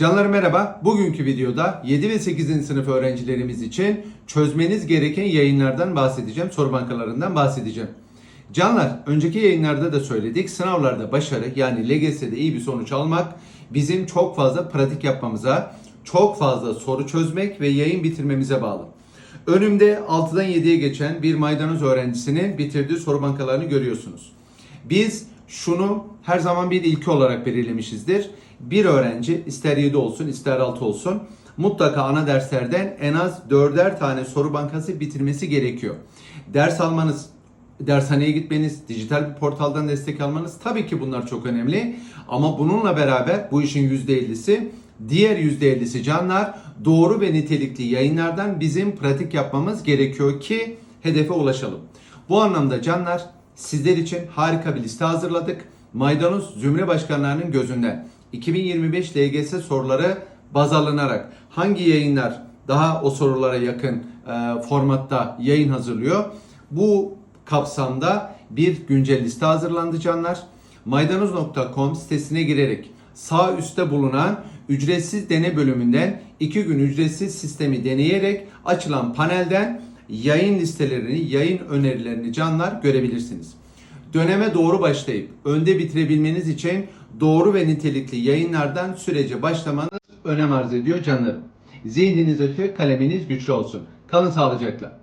Canlarım merhaba. Bugünkü videoda 7 ve 8. sınıf öğrencilerimiz için çözmeniz gereken yayınlardan bahsedeceğim. Soru bankalarından bahsedeceğim. Canlar, önceki yayınlarda da söyledik. Sınavlarda başarı yani LGS'de iyi bir sonuç almak bizim çok fazla pratik yapmamıza, çok fazla soru çözmek ve yayın bitirmemize bağlı. Önümde 6'dan 7'ye geçen bir maydanoz öğrencisinin bitirdiği soru bankalarını görüyorsunuz. Biz şunu her zaman bir ilki olarak belirlemişizdir. Bir öğrenci ister 7 olsun ister 6 olsun mutlaka ana derslerden en az 4'er tane soru bankası bitirmesi gerekiyor. Ders almanız, dershaneye gitmeniz, dijital bir portaldan destek almanız tabii ki bunlar çok önemli. Ama bununla beraber bu işin %50'si Diğer %50'si canlar doğru ve nitelikli yayınlardan bizim pratik yapmamız gerekiyor ki hedefe ulaşalım. Bu anlamda canlar sizler için harika bir liste hazırladık. Maydanoz Zümre Başkanlarının gözünden 2025 LGS soruları baz alınarak hangi yayınlar daha o sorulara yakın e, formatta yayın hazırlıyor? Bu kapsamda bir güncel liste hazırlandı canlar. Maydanoz.com sitesine girerek sağ üstte bulunan ücretsiz dene bölümünden 2 gün ücretsiz sistemi deneyerek açılan panelden yayın listelerini, yayın önerilerini canlar görebilirsiniz. Döneme doğru başlayıp önde bitirebilmeniz için doğru ve nitelikli yayınlardan sürece başlamanız önem arz ediyor canlarım. Zihniniz açık, kaleminiz güçlü olsun. Kalın sağlıcakla.